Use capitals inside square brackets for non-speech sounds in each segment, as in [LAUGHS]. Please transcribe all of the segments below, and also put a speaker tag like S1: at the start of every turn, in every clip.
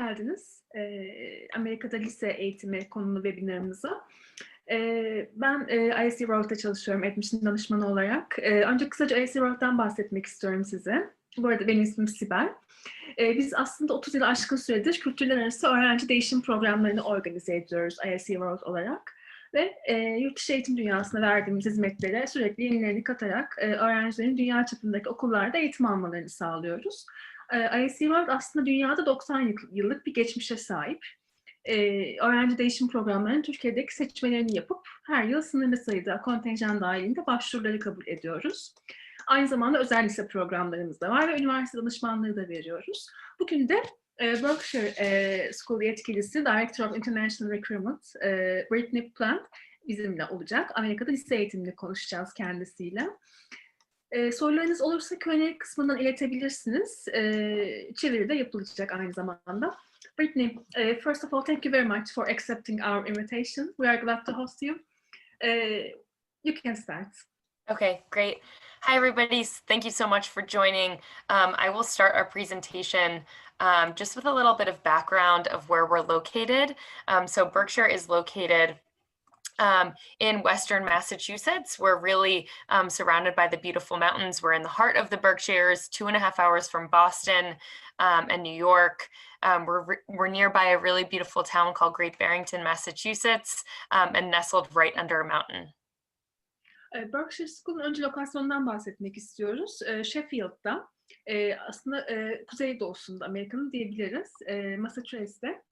S1: geldiniz. Ee, Amerika'da lise eğitimi konulu webinarımıza. Ee, ben e, ISC World'da çalışıyorum admission danışmanı olarak. Ee, önce kısaca ISC World'dan bahsetmek istiyorum size. Bu arada benim ismim Sibel. Ee, biz aslında 30 yıl aşkın süredir kültürler arası öğrenci değişim programlarını organize ediyoruz ISC World olarak. Ve e, yurt dışı eğitim dünyasına verdiğimiz hizmetlere sürekli yenilerini katarak e, öğrencilerin dünya çapındaki okullarda eğitim almalarını sağlıyoruz. E, World aslında dünyada 90 yıllık bir geçmişe sahip. E, öğrenci değişim programlarının Türkiye'deki seçmelerini yapıp her yıl sınırlı sayıda kontenjan dahilinde başvuruları kabul ediyoruz. Aynı zamanda özel lise programlarımız da var ve üniversite danışmanlığı da veriyoruz. Bugün de e, Berkshire e, School yetkilisi Director of International Recruitment e, Brittany Plant bizimle olacak. Amerika'da lise eğitimini konuşacağız kendisiyle. E, sorularınız olursa Q&A kısmından iletebilirsiniz. E, çeviri de yapılacak aynı zamanda. Brittany, uh, first of all, thank you very much for accepting our invitation. We are glad to host you. Uh, you can start.
S2: Okay, great. Hi, everybody. Thank you so much for joining. Um, I will start our presentation um, just with a little bit of background of where we're located. Um, so Berkshire is located um, in Western Massachusetts. We're really um, surrounded by the beautiful mountains. We're in the heart of the Berkshires, two and a half hours from Boston um, and New York. Um, we're, we're nearby a really beautiful town called Great Barrington, Massachusetts, um, and nestled right under a mountain.
S1: Berkshire School'un önce lokasyonundan bahsetmek istiyoruz. Sheffield'da, aslında kuzeydoğusunda Amerika'nın diyebiliriz. Massachusetts'te,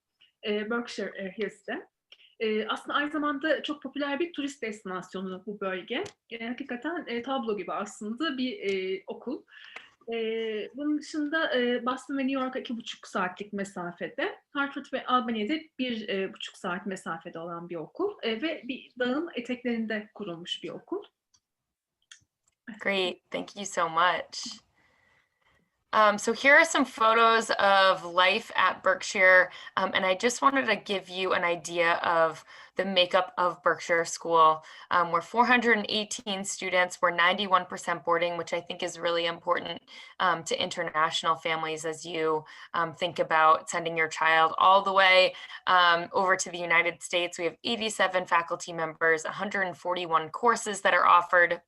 S1: Berkshire Hills'te. E, aslında aynı zamanda çok popüler bir turist destinasyonu bu bölge. E, hakikaten e, tablo gibi aslında bir e, okul. E, bunun dışında e, Boston ve New York'a iki buçuk saatlik mesafede, Hartford ve Albany'de bir e, buçuk saat mesafede olan bir okul e, ve bir dağın eteklerinde kurulmuş bir okul.
S2: Great, thank you so much. Um, so here are some photos of life at Berkshire, um, and I just wanted to give you an idea of the makeup of Berkshire School. Um, we're 418 students, we're 91% boarding, which I think is really important um, to international families as you um, think about sending your child all the way um, over to the United States. We have 87 faculty members, 141 courses that are offered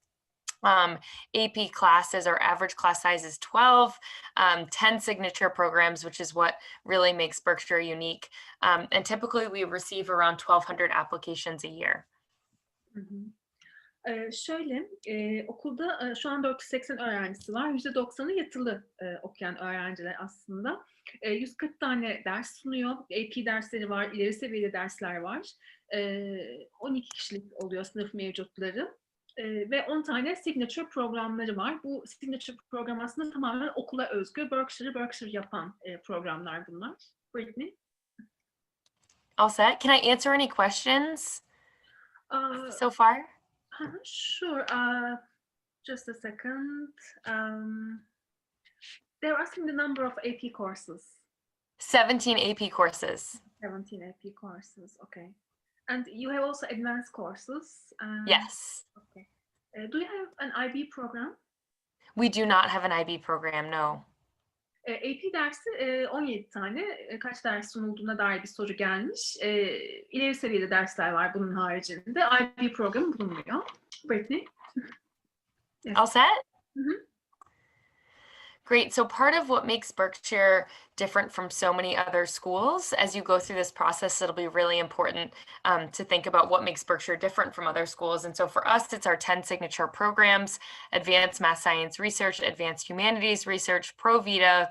S2: um, AP classes, our average class size is 12, um, 10 signature programs, which is what really makes Berkshire unique. Um, and typically we receive around 1,200 applications a year.
S1: Hı hı. Ee, şöyle, e, okulda e, şu an 480 öğrencisi var. %90'ı yatılı e, okuyan öğrenciler aslında. E, 140 tane ders sunuyor. AP dersleri var, ileri seviyeli dersler var. E, 12 kişilik oluyor sınıf mevcutları. E, ve 10 tane signature programları var. Bu signature program aslında tamamen okula özgü. Berkshire'ı Berkshire yapan e, programlar bunlar. Brittany?
S2: All set? Can I answer any questions
S1: Uh,
S2: so far?
S1: Sure. Uh, just a second. Um, they're asking the number of AP courses.
S2: 17 AP courses.
S1: 17 AP courses. Okay. And you have also advanced courses. um,
S2: Yes.
S1: Okay. Uh, do you have an IB program?
S2: We do not have an IB program, no.
S1: E, AP dersi e, 17 tane e, kaç ders sunulduğuna dair bir soru gelmiş. E, ileri seviyeli dersler var bunun haricinde. IB programı bulunmuyor. Brittany? [LAUGHS]
S2: All set?
S1: Mhm.
S2: Great. So part of what makes Berkshire different from so many other schools, as you go through this process, it'll be really important um, to think about what makes Berkshire different from other schools. And so for us, it's our 10 signature programs, Advanced Math Science Research, Advanced Humanities Research, Pro Vita,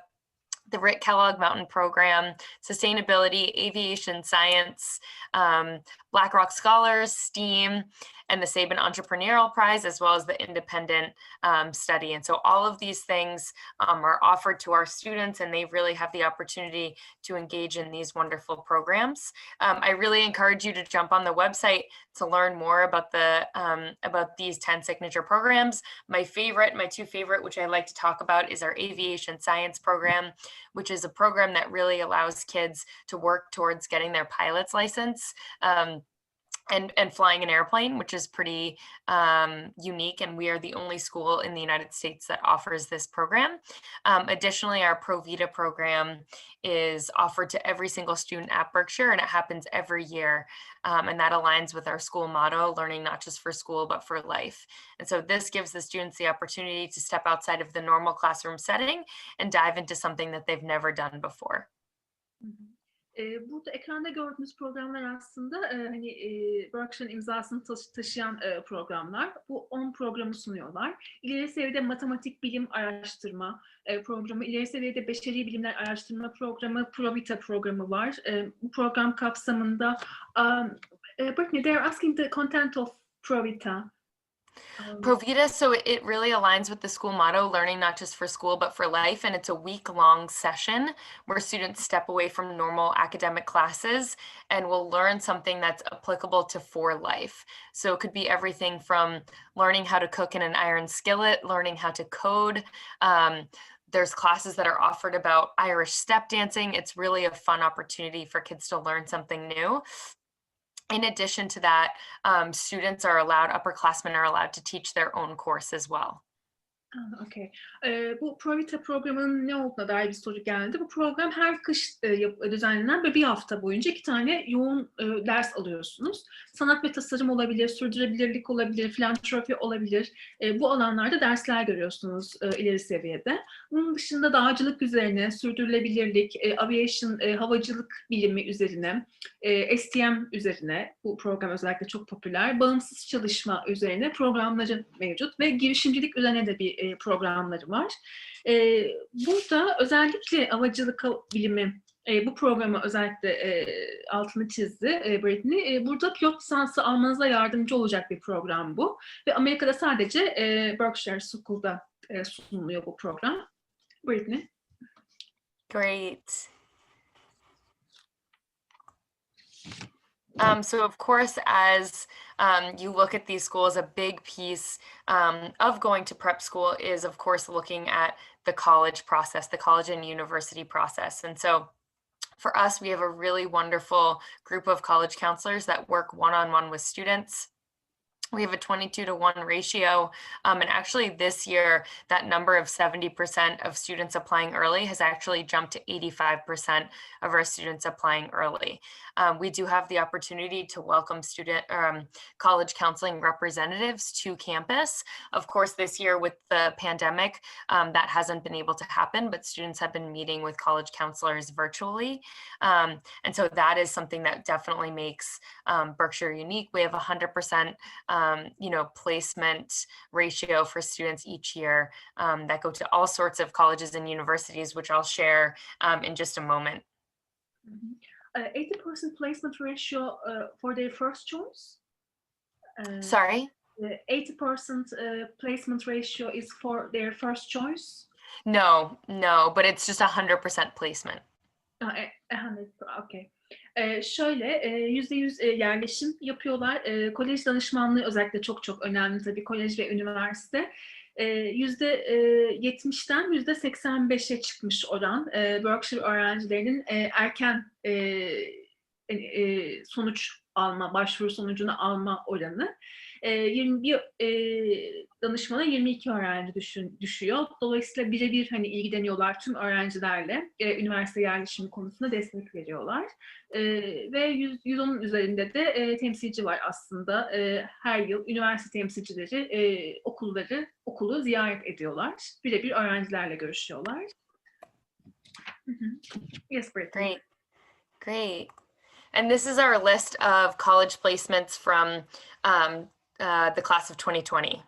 S2: the Rick Kellogg Mountain Program, Sustainability, Aviation Science, um, BlackRock Scholars, STEAM, and the Saban Entrepreneurial Prize, as well as the independent um, study. And so all of these things um, are offered to our students and they really have the opportunity to engage in these wonderful programs. Um, I really encourage you to jump on the website to learn more about the um, about these 10 signature programs. My favorite, my two favorite, which I like to talk about is our aviation science program, which is a program that really allows kids to work towards getting their pilot's license. Um, and and flying an airplane, which is pretty um, unique. And we are the only school in the United States that offers this program. Um, additionally, our ProVita program is offered to every single student at Berkshire, and it happens every year. Um, and that aligns with our school motto: learning not just for school but for life. And so this gives the students the opportunity to step outside of the normal classroom setting and dive into something that they've never done before.
S1: Hı hı. Eee, burada ekranda gördüğünüz programlar aslında, eee, hani, eee, Berkshire'ın imzasını taşı taşıyan, eee, programlar. Bu 10 programı sunuyorlar. İleri seviyede matematik bilim araştırma, eee, programı, ileri seviyede beşeri bilimler araştırma programı, ProVita programı var. Bu program kapsamında, um, Brittany, they are asking the content of ProVita. Um,
S2: Provita, so it- it really aligns with the school motto, learning not just for school, but for life. And it's a week long session where students step away from normal academic classes and will learn something that's applicable to for life. So it could be everything from learning how to cook in an iron skillet, learning how to code. Um, there's classes that are offered about Irish step dancing. It's really a fun opportunity for kids to learn something new. In addition to that, um, students are allowed, upperclassmen are allowed to teach their own course as well.
S1: Ah, okay. Eee, bu ProVita programının ne olduğuna dair bir soru geldi. Bu program her kış yap- düzenlenen ve bir hafta boyunca iki tane yoğun eee, ders alıyorsunuz. Sanat ve tasarım olabilir, sürdürülebilirlik olabilir, filantropi olabilir. Eee, bu alanlarda dersler görüyorsunuz eee, ileri seviyede. Bunun dışında dağcılık üzerine, sürdürülebilirlik, eee, aviation, eee, havacılık bilimi üzerine, eee, STM üzerine bu program özellikle çok popüler. Bağımsız çalışma üzerine programları mevcut ve girişimcilik üzerine de bir eee, programları var. Eee, burada özellikle havacılık ha- bilimi eee, bu programı özellikle altını çizdi eee, Brittany. Eee, burada pilot lisansı almanıza yardımcı olacak bir program bu. Ve Amerika'da sadece Berkshire School'da sunuluyor bu program. Brittany.
S2: Great. Um, so of course, as um, you look at these schools, a big piece um, of going to prep school is, of course, looking at the college process, the college and university process. And so for us, we have a really wonderful group of college counselors that work one-on-one with students. We have a 22 to 1 ratio. Um, and actually, this year, that number of 70% of students applying early has actually jumped to 85% of our students applying early. Um, we do have the opportunity to welcome student um, college counseling representatives to campus. Of course, this year with the pandemic, um, that hasn't been able to happen, but students have been meeting with college counselors virtually. Um, and so that is something that definitely makes um, Berkshire unique. We have 100% um, you know, placement ratio for students each year um, that go to all sorts of colleges and universities, which I'll share um, in just a moment.
S1: Mhm. Uh, 80% placement ratio uh, for their first choice. Uh,
S2: Sorry?
S1: the 80% uh, placement ratio is for their first choice.
S2: No, no, but it's just 100% placement.
S1: E, hundred, okay. Ee, şöyle e, yüzde yüz e, yerleşim yapıyorlar. E, kolej danışmanlığı özellikle çok çok önemli tabii kolej ve üniversite. E, Yüzde e, yetmişten yüzde 85'e çıkmış oran e, Berkshire öğrencilerinin erken sonuç alma, başvuru sonucunu alma oranı. E, 21 e, danışmana 22 öğrenci düşün, düşüyor. Dolayısıyla birebir hani ilgileniyorlar tüm öğrencilerle e, üniversite yerleşimi konusunda destek veriyorlar. E, ve 100, 110'un üzerinde de e, temsilci var aslında. E, her yıl üniversite temsilcileri e, okulları, okulu ziyaret ediyorlar. Birebir öğrencilerle görüşüyorlar. Yes, Brittany.
S2: Great, great. And this is our list of college placements from um, uh, the class of 2020.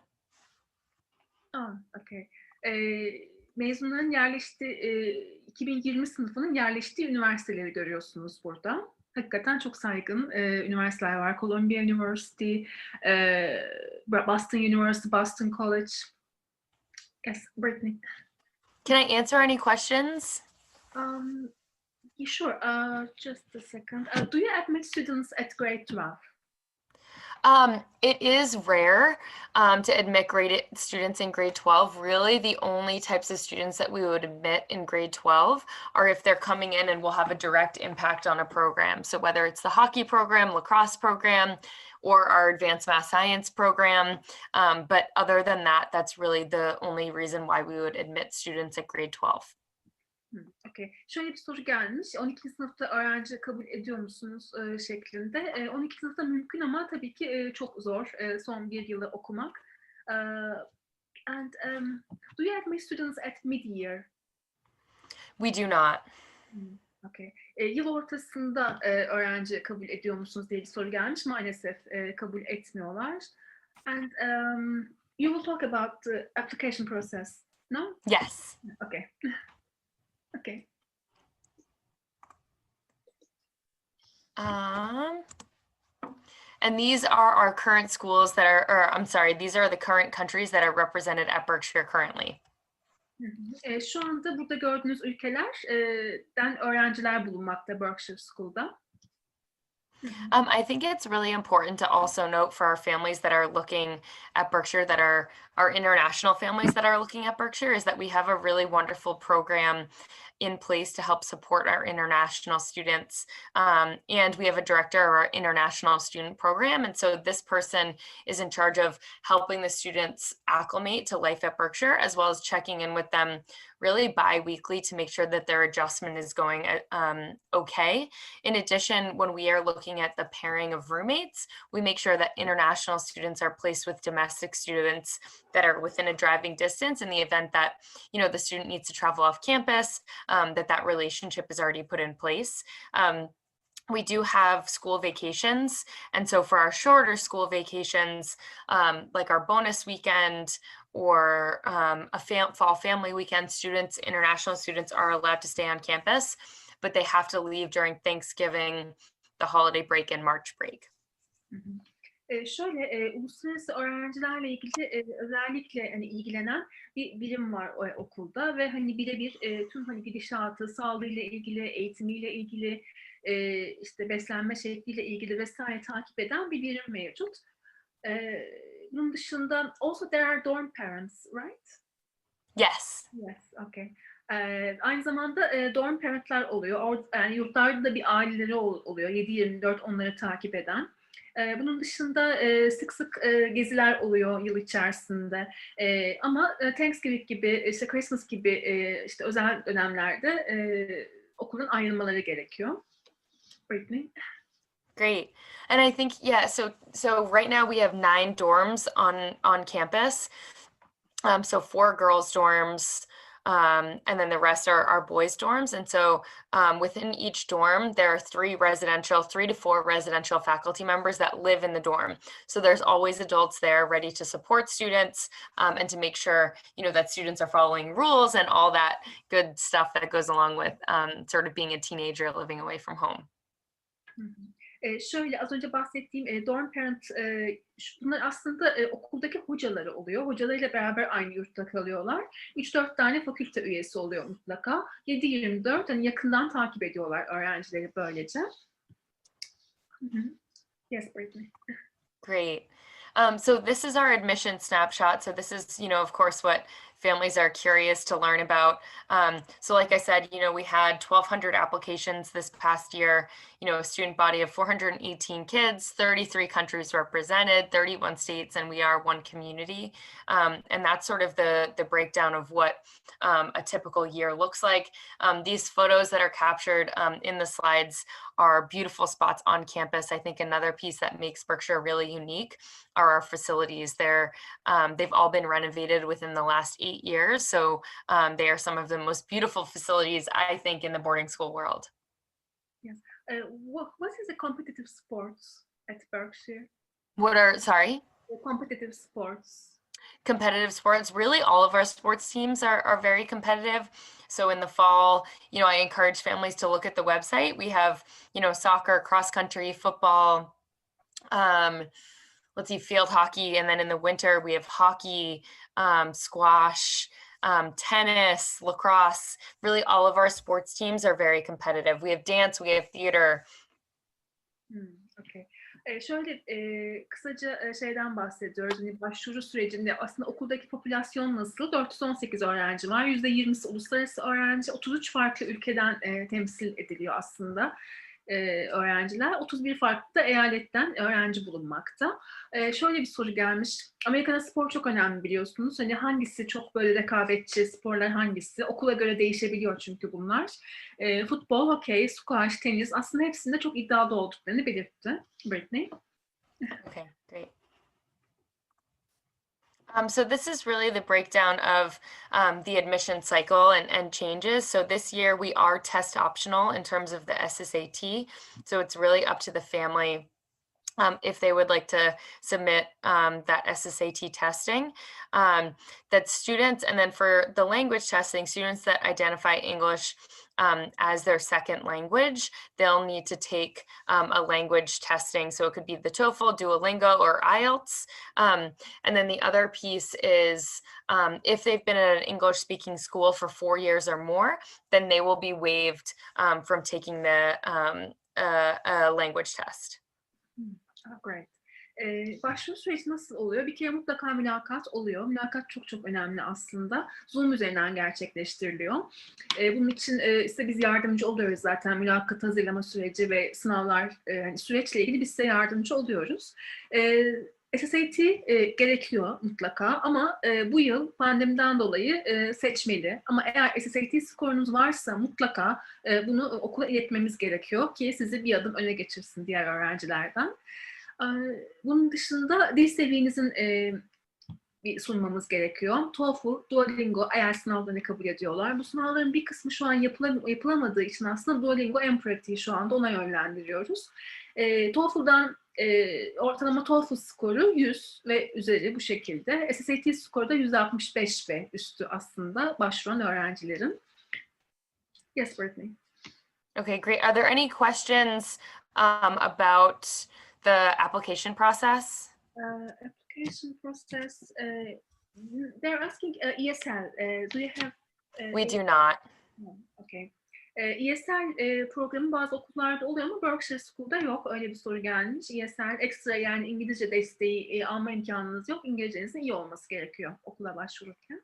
S1: Aa, okay. Ee, mezunların yerleştiği, e, 2020 sınıfının yerleştiği üniversiteleri görüyorsunuz burada. Hakikaten çok saygın e, üniversiteler var. Columbia University, e, Boston University, Boston College. Yes, Brittany.
S2: Can I answer any questions?
S1: Um, sure. Uh, just a second. Uh, do you admit students at grade 12?
S2: Um, it is rare um, to admit grade students in grade 12. Really, the only types of students that we would admit in grade 12 are if they're coming in and will have a direct impact on a program. So whether it's the hockey program, lacrosse program, or our advanced math science program. Um, but other than that, that's really the only reason why we would admit students at grade 12.
S1: Hı, Okey. Şöyle bir soru gelmiş. 12. sınıfta öğrenci kabul ediyor musunuz e, şeklinde. E, 12. sınıfta mümkün ama tabii ki e, çok zor e, son bir yılı okumak. E, and um, do you admit students at mid-year?
S2: We do not.
S1: Okay. E, yıl ortasında e, öğrenci kabul ediyor musunuz diye bir soru gelmiş. Maalesef e, kabul etmiyorlar. And um, you will talk about the application process. No?
S2: Yes.
S1: Okay. Okay.
S2: Um, and these are our current schools that are, or I'm sorry, these are the current countries that are represented at Berkshire currently.
S1: E, şu anda burada gördüğünüz ülkelerden öğrenciler bulunmakta Berkshire School'da.
S2: Um, I think it's really important to also note for our families that are looking at Berkshire, that are our international families that are looking at Berkshire, is that we have a really wonderful program in place to help support our international students. Um, and we have a director of our international student program. And so this person is in charge of helping the students acclimate to life at Berkshire, as well as checking in with them really bi-weekly to make sure that their adjustment is going uh, um, okay. In addition, when we are looking at the pairing of roommates, we make sure that international students are placed with domestic students that are within a driving distance in the event that you know the student needs to travel off campus, um, that that relationship is already put in place. Um, we do have school vacations. And so for our shorter school vacations, um, like our bonus weekend or um, a fam- fall family weekend, students, international students are allowed to stay on campus, but they have to leave during Thanksgiving, the holiday break, and March break.
S1: Hı. E, şöyle e, uluslararası öğrencilerle ilgili e, özellikle hani ilgilenen bir birim var o, okulda ve hani birebir e, tüm hani gidişatı, sağlığıyla ilgili, eğitimiyle ilgili, e, işte beslenme şekliyle ilgili vesaire takip eden bir birim mevcut. E, bunun dışında also there are dorm parents, right?
S2: Yes.
S1: Yes, okay. Ee, aynı zamanda e, dorm parentler oluyor. Or, yani yurtlarda da bir aileleri ol- oluyor. 7-24 onları takip eden. Ee, bunun dışında e, sık sık e, geziler oluyor yıl içerisinde. E, ama Thanksgiving gibi, işte Christmas gibi işte özel dönemlerde okulun ayrılmaları gerekiyor. Britney?
S2: Great. And I think yeah, so so right now we have nine dorms on on campus. Um, so four girls dorms, um, and then the rest are our boys dorms. And so um, within each dorm, there are three residential, three to four residential faculty members that live in the dorm. So there's always adults there ready to support students um, and to make sure you know that students are following rules and all that good stuff that goes along with um, sort of being a teenager living away from home.
S1: Hı hı. Ee, şöyle az önce bahsettiğim e, dorm parent e, bunlar aslında e, okuldaki hocaları oluyor. Hocalarıyla beraber aynı yurtta kalıyorlar. 3-4 tane fakülte üyesi oluyor mutlaka. 7-24 hani yakından takip ediyorlar öğrencileri böylece. Hı hı. Yes, Brittany.
S2: Great. Um, so this is our admission snapshot. So this is, you know, of course, what families are curious to learn about. Um, so like I said, you know, we had 1,200 applications this past year, you know, a student body of 418 kids, 33 countries represented, 31 states, and we are one community. Um, and that's sort of the, the breakdown of what um, a typical year looks like. Um, these photos that are captured um, in the slides are beautiful spots on campus. I think another piece that makes Berkshire really unique are our facilities. They're um, they've all been renovated within the last eight years, so um, they are some of the most beautiful facilities I think in the boarding school world.
S1: Uh, what, what is the competitive sports at Berkshire?
S2: What are sorry?
S1: The competitive sports.
S2: competitive sports really all of our sports teams are, are very competitive so in the fall you know i encourage families to look at the website we have you know soccer cross country football um, let's see field hockey and then in the winter we have hockey um, squash um, tennis lacrosse really all of our sports teams are very competitive we have dance we have theater
S1: Hmm, okay. Eee, şöyle, eee, kısaca, eee, şeyden bahsediyoruz, hani, başvuru sürecinde aslında okuldaki popülasyon nasıl? 418 öğrenci var. %20'si uluslararası öğrenci. 33 farklı ülkeden, eee, temsil ediliyor aslında, eee, öğrenciler. 31 farklı eyaletten öğrenci bulunmakta. Eee, şöyle bir soru gelmiş. Amerika'da spor çok önemli biliyorsunuz. Hani, hangisi çok böyle rekabetçi sporlar hangisi? Okula göre değişebiliyor çünkü bunlar. Eee, futbol, hokey, squash, tenis aslında hepsinde çok iddialı olduklarını belirtti Brittany.
S2: Okay, great. Um, so this is really the breakdown of um, the admission cycle and, and changes. So this year we are test optional in terms of the SSAT. So it's really up to the family um, if they would like to submit um, that SSAT testing. Um, that students, and then for the language testing, students that identify English um, as their second language, they'll need to take um, a language testing. So it could be the TOEFL, Duolingo, or IELTS. Um, and then the other piece is um, if they've been at an English speaking school for four years or more, then they will be waived um, from taking the um, uh, uh, language test.
S1: Ah, great. Eee, başvuru süreci nasıl oluyor? Bir kere mutlaka mülakat oluyor. Mülakat çok çok önemli aslında. Zoom üzerinden gerçekleştiriliyor. Eee, bunun için, eee, size biz yardımcı oluyoruz zaten mülakat hazırlama süreci ve sınavlar, eee, hani, süreçle ilgili biz size yardımcı oluyoruz. Eee, SSAT, eee, gerekiyor mutlaka ama, eee, bu yıl pandemiden dolayı, eee, seçmeli. Ama eğer SSAT skorunuz varsa mutlaka, eee, bunu okula iletmemiz gerekiyor ki sizi bir adım öne geçirsin diğer öğrencilerden. Eee, bunun dışında dil seviyenizin, eee, bir sunmamız gerekiyor. TOEFL, Duolingo, IELTS sınavlarını kabul ediyorlar. Bu sınavların bir kısmı şu an yapılam yapılamadığı için aslında Duolingo en pratiği şu anda ona yönlendiriyoruz. Eee, TOEFL'dan, eee, ortalama TOEFL skoru 100 ve üzeri bu şekilde. SSAT skoru da 165 ve üstü aslında başvuran öğrencilerin. Yes, Brittany.
S2: Okay, great. Are there any questions um, about the application process?
S1: Uh, application process, uh, they're asking uh, ESL. Uh, do you have? Uh,
S2: We do not.
S1: No, Okay. Ee, ESL e, programı bazı okullarda oluyor ama Berkshire School'da yok. Öyle bir soru gelmiş. ESL ekstra yani İngilizce desteği e, alma imkanınız yok. İngilizcenizin iyi olması gerekiyor okula başvururken.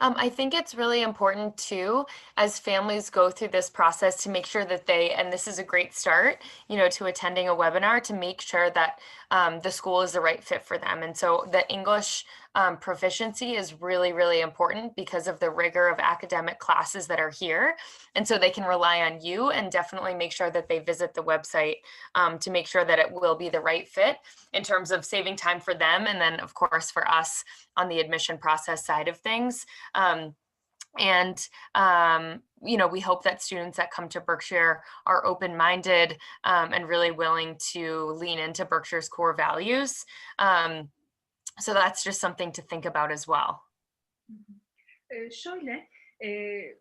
S2: Um, I think it's really important too, as families go through this process, to make sure that they, and this is a great start, you know, to attending a webinar, to make sure that um, the school is the right fit for them. And so the English um, proficiency is really, really important because of the rigor of academic classes that are here. And so they can rely on you and definitely make sure that they visit the website um, to make sure that it will be the right fit in terms of saving time for them. And then, of course, for us on the admission process side of things. Um, and um, you know we hope that students that come to berkshire are open-minded um, and really willing to lean into berkshire's core values um, so that's just something to think about as well
S1: Ee, şöyle, e,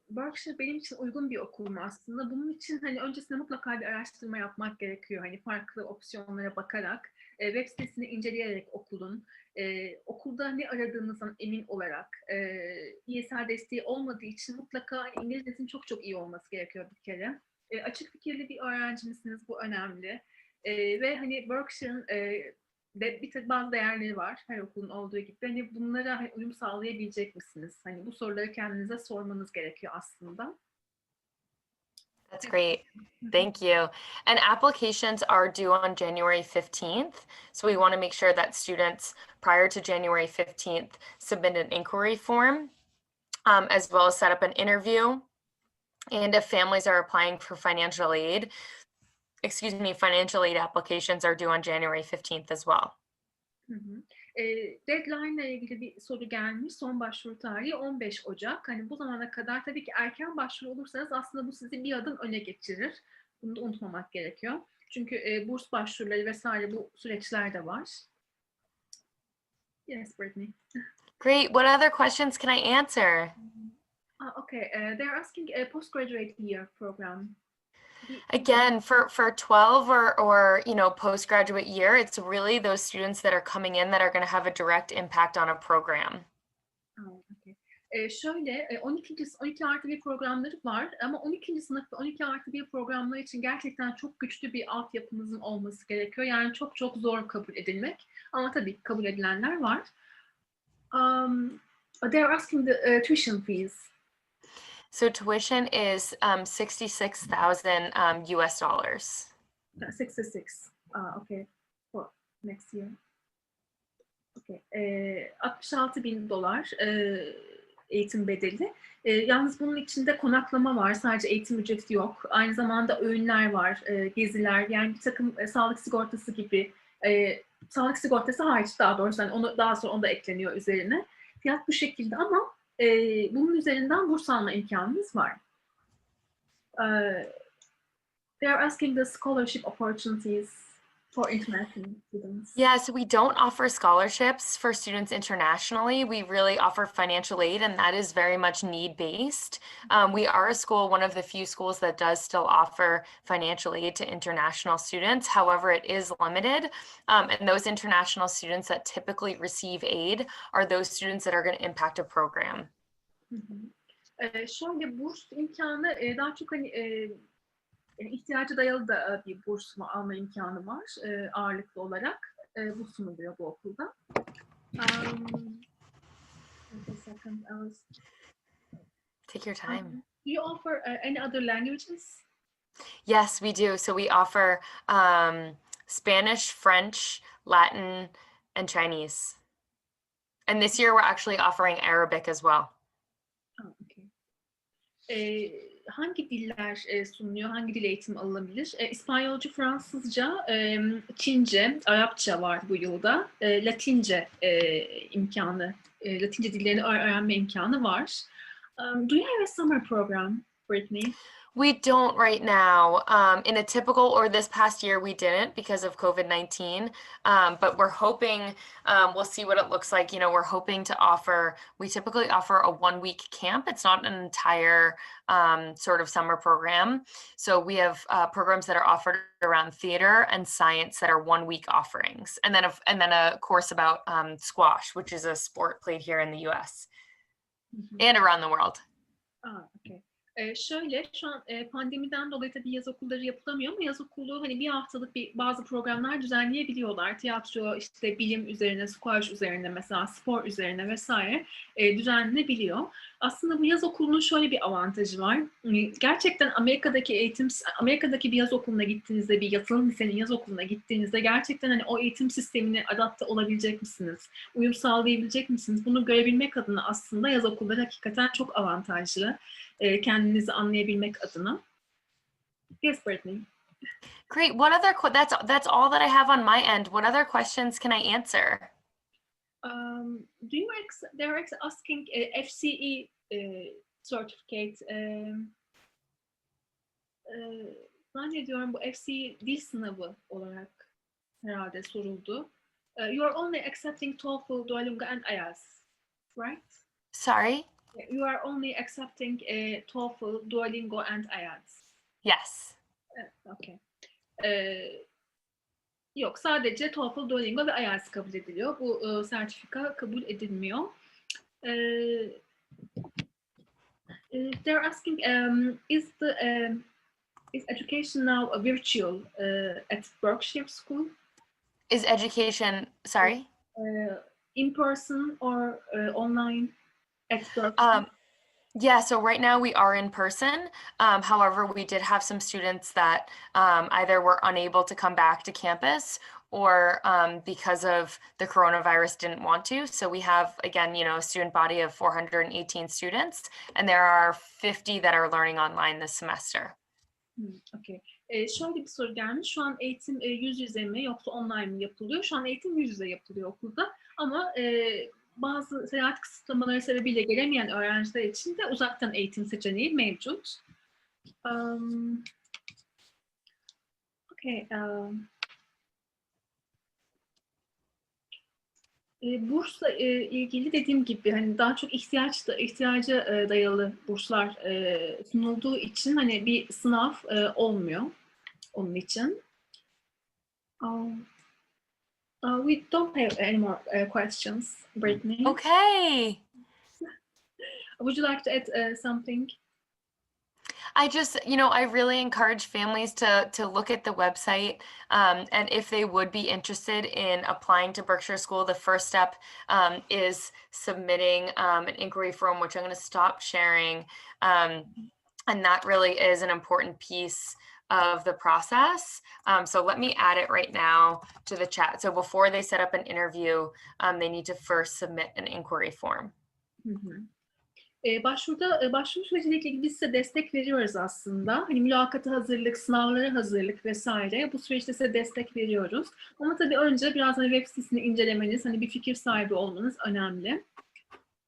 S1: Berkshire benim için uygun bir okul mu aslında? Bunun için hani öncesinde mutlaka bir araştırma yapmak gerekiyor. Hani farklı opsiyonlara bakarak, e, web sitesini inceleyerek okulun, e, okulda ne aradığınızdan emin olarak, e, ESL desteği olmadığı için mutlaka hani İngilizcesin çok çok iyi olması gerekiyor bir kere. E, açık fikirli bir öğrenci misiniz? Bu önemli. E, ve hani Berkshire'ın e, de, bir bazı değerleri var her okulun olduğu gibi. Hani bunlara uyum sağlayabilecek misiniz? Hani bu soruları kendinize sormanız gerekiyor aslında.
S2: that's great thank you and applications are due on january 15th so we want to make sure that students prior to january 15th submit an inquiry form um, as well as set up an interview and if families are applying for financial aid excuse me financial aid applications are due on january 15th as well
S1: Hı hı. E, deadline ile ilgili bir soru gelmiş. Son başvuru tarihi 15 Ocak. Hani bu zamana kadar tabii ki erken başvuru olursanız aslında bu sizi bir adım öne geçirir. Bunu da unutmamak gerekiyor. Çünkü e, burs başvuruları vesaire bu süreçler de var. Yes, Brittany.
S2: great what other questions can i answer
S1: Ah, okay. Uh, they're asking a postgraduate year program.
S2: Again, for for 12 or or you know postgraduate year, it's really those students that are coming in that are going to have a direct impact on a program.
S1: Okay. Şöyle e, 12. 12 artı bir programları var ama 12. sınıf ve 12 artı bir programları için gerçekten çok güçlü bir altyapınızın olması gerekiyor. Yani çok çok zor kabul edilmek ama tabii kabul edilenler var. Um, they are asking the uh, tuition fees.
S2: So tuition is um, 66,000 um, US dollars.
S1: Uh, 66. Uh, okay. For next year. Okay. Ee, 66 bin dolar e, eğitim bedeli. E, yalnız bunun içinde konaklama var. Sadece eğitim ücreti yok. Aynı zamanda öğünler var, e, geziler. Yani bir takım e, sağlık sigortası gibi. E, sağlık sigortası hariç daha doğrusu. Yani onu daha sonra onu da ekleniyor üzerine. Fiyat bu şekilde ama e, bunun üzerinden burs alma imkanınız var. E, they are asking the scholarship opportunities for international students.
S2: Yeah, so we don't offer scholarships for students internationally. We really offer financial aid, and that is very much need based. Um, we are a school, one of the few schools that does still offer financial aid to international students. However, it is limited. Um, and those international students that typically receive aid are those students that are going to impact a program.
S1: Hı hı. Ee, şöyle burs imkanı e, daha çok hani e, ihtiyacı dayalı da bir burs alma imkanı var ağırlıklı olarak. Bu sunuluyor bu okulda. Um, wait a second, I was-
S2: Take your time.
S1: Um, do you offer uh, any other languages?
S2: Yes, we do. So we offer um, Spanish, French, Latin, and Chinese. And this year we're actually offering Arabic as well.
S1: Ah, okay. Ee, hangi diller e, sunuluyor? Hangi dil eğitimi alınabilir? E, İspanyolca, Fransızca, e, Çince, Arapça var bu yılda. E, Latince e, imkanı, e, Latince dillerini öğ- öğrenme imkanı var. Do you have a summer program, Brittany?
S2: We don't right now. Um, in a typical or this past year, we didn't because of COVID 19. Um, but we're hoping, um, we'll see what it looks like. You know, we're hoping to offer, we typically offer a one week camp. It's not an entire um, sort of summer program. So we have uh, programs that are offered around theater and science that are one week offerings. And then, a, and then a course about um, squash, which is a sport played here in the US
S1: hı.
S2: and around the world.
S1: Aa, okay. Ee, şöyle şu an e, pandemiden dolayı tabii yaz okulları yapılamıyor ama yaz okulu hani bir haftalık bir bazı programlar düzenleyebiliyorlar. Tiyatro, işte bilim üzerine, squash üzerine mesela spor üzerine vesaire e, düzenlenebiliyor. Aslında bu yaz okulunun şöyle bir avantajı var. Hani Gerçekten Amerika'daki eğitim, Amerika'daki bir yaz okuluna gittiğinizde, bir yatılı lisenin yaz okuluna gittiğinizde gerçekten hani o eğitim sistemine adapte olabilecek misiniz? Uyum sağlayabilecek misiniz? Bunu görebilmek adına aslında yaz okulları hakikaten çok avantajlı e, kendinizi anlayabilmek adına. Yes, Brittany.
S2: Great. What other that's that's all that I have on my end. What other questions can I answer?
S1: Um, do you ex they're ex asking uh, FCE uh, certificate? Um, uh, zannediyorum bu FCE dil sınavı olarak herhalde soruldu. Uh, you are only accepting TOEFL, Duolingo and IELTS, right?
S2: Sorry.
S1: You are only accepting uh, TOEFL, Duolingo and IELTS.
S2: Yes.
S1: Evet, okay. Ee, yok sadece TOEFL, Duolingo ve IELTS kabul ediliyor. Bu e, sertifika kabul edilmiyor. Ee, they're asking, um, is the um, is education now a virtual uh, at Berkshire School,
S2: Is education sorry?
S1: uh, in person or uh, online
S2: Um, yeah, so right now we are in person. Um, however, we did have some students that um, either were unable to come back to campus or um, because of the coronavirus didn't want to. So we have, again, you know, a student body of 418 students, and there are 50 that are learning online this semester.
S1: Hmm, okay. Ee, şöyle bir soru gelmiş. Şu an eğitim e, yüz yüze mi yoksa online mi yapılıyor? Şu an eğitim yüz yüze yapılıyor okulda. Ama e, bazı seyahat kısıtlamaları sebebiyle gelemeyen öğrenciler için de uzaktan eğitim seçeneği mevcut. Um, okay. Um, e, bursla e, ilgili dediğim gibi hani daha çok ihtiyaç da ihtiyaca e, dayalı burslar e, sunulduğu için hani bir sınav e, olmuyor onun için. Um, uh, we don't have any more uh, questions, Brittany.
S2: Okay.
S1: Would you like to add uh, something?
S2: I just, you know, I really encourage families to to look at the website, um, and if they would be interested in applying to Berkshire School, the first step um, is submitting um, an inquiry form, which I'm going to stop sharing, um, and that really is an important piece of the process. Um, so let me add it right now to the chat. So before they set up an interview, um, they need to first submit an inquiry form.
S1: Hı hı. Başvuruda e, başvuru süreciyle ilgili biz size destek veriyoruz aslında. Hani mülakata hazırlık, sınavlara hazırlık vesaire. Bu süreçte size destek veriyoruz. Ama tabii önce biraz hani web sitesini incelemeniz, hani bir fikir sahibi olmanız önemli.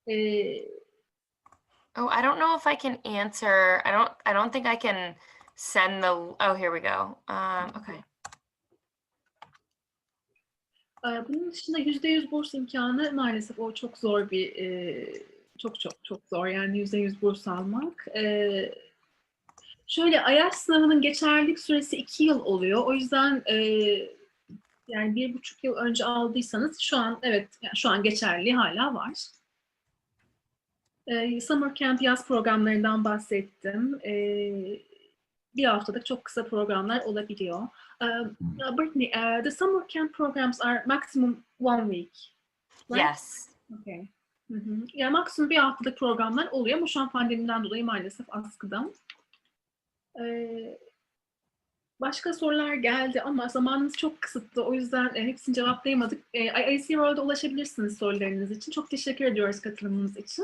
S1: Ee,
S2: Oh, I don't know if I can answer. I don't. I don't think I can send the. Oh, here we go. Um, okay.
S1: e, bunun dışında %100 burs imkanı maalesef o çok zor bir e, çok çok çok zor yani %100 burs almak. Ee, şöyle IELTS sınavının geçerlilik süresi iki yıl oluyor. O yüzden e, yani bir buçuk yıl önce aldıysanız şu an evet yani şu an geçerli hala var. Ee, Summer Camp yaz programlarından bahsettim. Ee, bir haftalık çok kısa programlar olabiliyor. Um, uh, Brittany, uh, the summer camp programs are maximum one week. right?
S2: Yes.
S1: Okay. Hı hı. Yani maksimum bir haftalık programlar oluyor ama şu an pandemiden dolayı maalesef askıda. Ee, başka sorular geldi ama zamanımız çok kısıtlı. O yüzden e, hepsini cevaplayamadık. E, IAC World'a ulaşabilirsiniz sorularınız için. Çok teşekkür ediyoruz katılımınız için.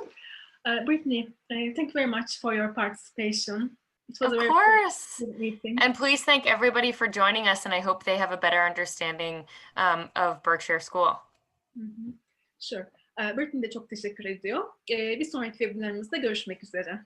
S1: Uh, Brittany, uh, thank you very much for your participation.
S2: of course. And please thank everybody for joining us, and I hope they have a better understanding um, of Berkshire School.
S1: Hı hı. Sure. Uh, ee, Britain de çok teşekkür ediyor. Ee, bir sonraki webinarımızda görüşmek üzere.